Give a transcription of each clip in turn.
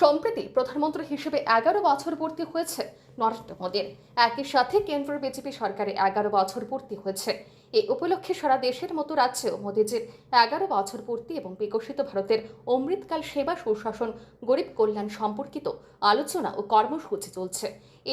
সম্প্রতি প্রধানমন্ত্রী হিসেবে এগারো বছর পূর্তি হয়েছে নরেন্দ্র মোদীর। একই সাথে কেন্দ্রের বিজেপি সরকারে এগারো বছর পূর্তি হয়েছে। এই উপলক্ষে সারা দেশের মতো রাজ্যেও মোদীজির এগারো বছর পূর্তি এবং বিকশিত ভারতের অমৃতকাল সেবা সুশাসন, গরিব কল্যাণ সম্পর্কিত আলোচনা ও কর্মসূচি চলছে।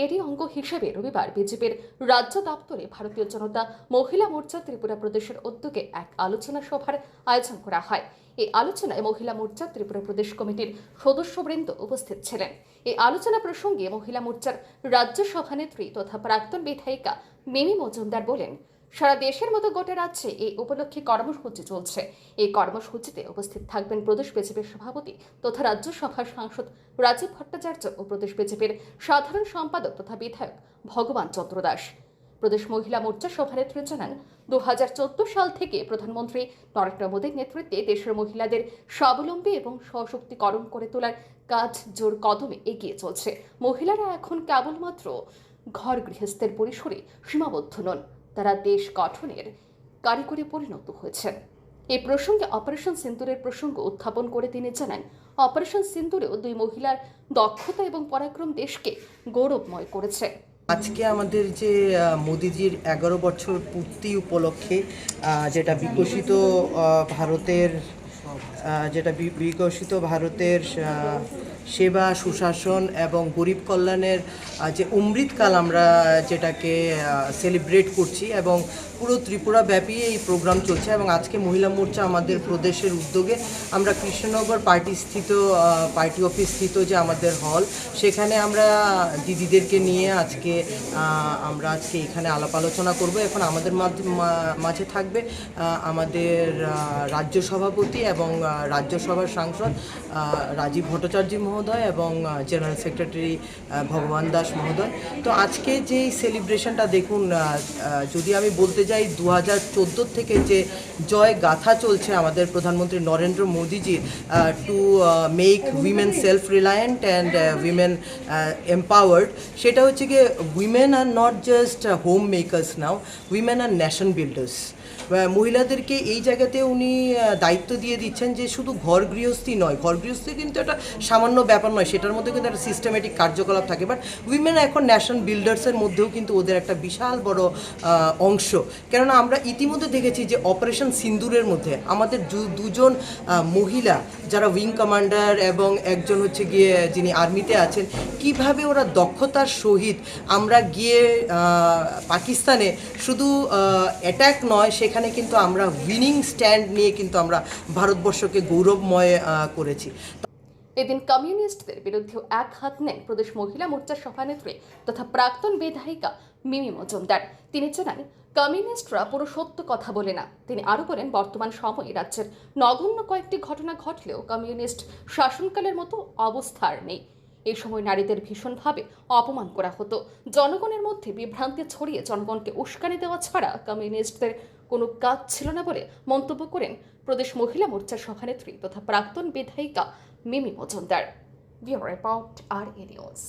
এরই অঙ্গ হিসেবে রবিবার বিজেপির রাজ্য দপ্তরে ভারতীয় জনতা মহিলা মোর্চা ত্রিপুরা প্রদেশের উদ্যোগে এক আলোচনা সভার আয়োজন করা হয়। এই আলোচনায় মহিলা মোর্চা ত্রিপুরা প্রদেশ কমিটির সদস্যবৃন্দ উপস্থিত ছিলেন। এই আলোচনা প্রসঙ্গে মহিলা মোর্চার রাজ্য সভানেত্রী তথা প্রাক্তন বিধায়িকা মিমি মজুমদার বলেন সারা দেশের মতো গোটা রাজ্যে এই উপলক্ষে কর্মসূচি চলছে। এই কর্মসূচিতে উপস্থিত থাকবেন প্রদেশ বিজেপির সভাপতি তথা রাজ্যসভার সাংসদ রাজীব ভট্টাচার্য ও প্রদেশ বিজেপির সাধারণ সম্পাদক তথা বিধায়ক ভগবান চন্দ্র দাস। প্রদেশ মহিলা মোর্চা সভানেত্রী জানান দু হাজার চোদ্দ সাল থেকে প্রধানমন্ত্রী নরেন্দ্র মোদীর নেতৃত্বে দেশের মহিলাদের স্বাবলম্বী এবং সশক্তিকরণ করে তোলার কাজ জোর কদমে এগিয়ে চলছে। মহিলারা এখন কেবলমাত্র ঘর গৃহস্থের পরিসরে সীমাবদ্ধ নন। তারা দেশ গঠনের কারিগরে পরিণত হয়েছেন। এই প্রসঙ্গে অপারেশন সিন্দুরের প্রসঙ্গ উত্থাপন করে তিনি জানান অপারেশন সিন্দুরেও দুই মহিলার দক্ষতা এবং পরাক্রম দেশকে গৌরবময় করেছে। আজকে আমাদের যে মোদিজির এগারো বছর পূর্তি উপলক্ষে যেটা বিকশিত ভারতের যেটা বিকশিত ভারতের সেবা, সুশাসন এবং গরিব কল্যাণের যে অমৃতকাল আমরা যেটাকে সেলিব্রেট করছি এবং পুরো ত্রিপুরা ব্যাপী এই প্রোগ্রাম চলছে এবং আজকে মহিলা মোর্চা আমাদের প্রদেশের উদ্যোগে আমরা কৃষ্ণনগর পার্টি স্থিত পার্টি অফিস স্থিত যে আমাদের হল সেখানে আমরা দিদিদেরকে নিয়ে আজকে আমরা আজকে এখানে আলাপ আলোচনা করব। এখন আমাদের মাঝ- থাকবে আমাদের রাজ্য সভাপতি এবং রাজ্যসভার সাংসদ রাজীব ভট্টাচার্য মহোদয় এবং জেনারেল সেক্রেটারি ভগবান দাস মহোদয়। তো আজকে যে সেলিব্রেশনটা দেখুন যদি আমি বলতে যাই দু হাজার থেকে যে জয় গাথা চলছে আমাদের প্রধানমন্ত্রী নরেন্দ্র মোদীজির to make women self reliant and women empowered সেটা হচ্ছে কি women are not just home makers now women are nation builders মহিলাদেরকে এই জায়গাতে উনি দায়িত্ব দিয়ে দিচ্ছেন যে শুধু ঘর গৃহস্থী নয়, ঘর গৃহস্থী কিন্তু একটা সামান্য ব্যাপার নয়, সেটার মধ্যে কিন্তু একটা সিস্টেমেটিক কার্যকলাপ থাকে। বাট উইমেন এখন ন্যাশনাল বিল্ডার্সের মধ্যেও কিন্তু ওদের একটা বিশাল বড় অংশ। কেননা আমরা ইতিমধ্যে দেখেছি যে অপারেশন সিন্দুরের মধ্যে আমাদের দুজন মহিলা যারা উইং কমান্ডার এবং একজন হচ্ছে গিয়ে যিনি আর্মিতে আছেন, কীভাবে ওরা দক্ষতার সহিত আমরা গিয়ে পাকিস্তানে শুধু অ্যাট্যাক নয়, সেখানে কিন্তু আমরা উইনিং স্ট্যান্ড নিয়ে কিন্তু আমরা ভারতবর্ষকে গৌরবময় করেছি। এদিন কমিউনিস্টদের বিরুদ্ধেও এক হাত নেন প্রদেশ মহিলা মোর্চার সভানেত্রী তথা প্রাক্তন বিধায়িকা মিমি মজুমদার। তিনি জানান, কমিউনিস্টরা পুরো সত্য কথা বলে না। তিনি আরও বলেন, বর্তমান সময়ে রাজ্যের নগণ্য কয়েকটি ঘটনা ঘটলেও কমিউনিস্ট শাসনকালের মতো অবস্থার নেই। এই সময় নারীদের ভীষণভাবে অপমান করা হতো। জনগণের মধ্যে বিভ্রান্তি ছড়িয়ে জনগণকে উস্কানি দেওয়া ছাড়া কমিউনিস্টদের কোনো কাজ ছিল না বলে মন্তব্য করেন প্রদেশ মহিলা মোর্চার সভানেত্রী তথা প্রাক্তন বিধায়িকা মিমি মজুমদার। বিওর রিপোর্ট, আর এ নিউজ।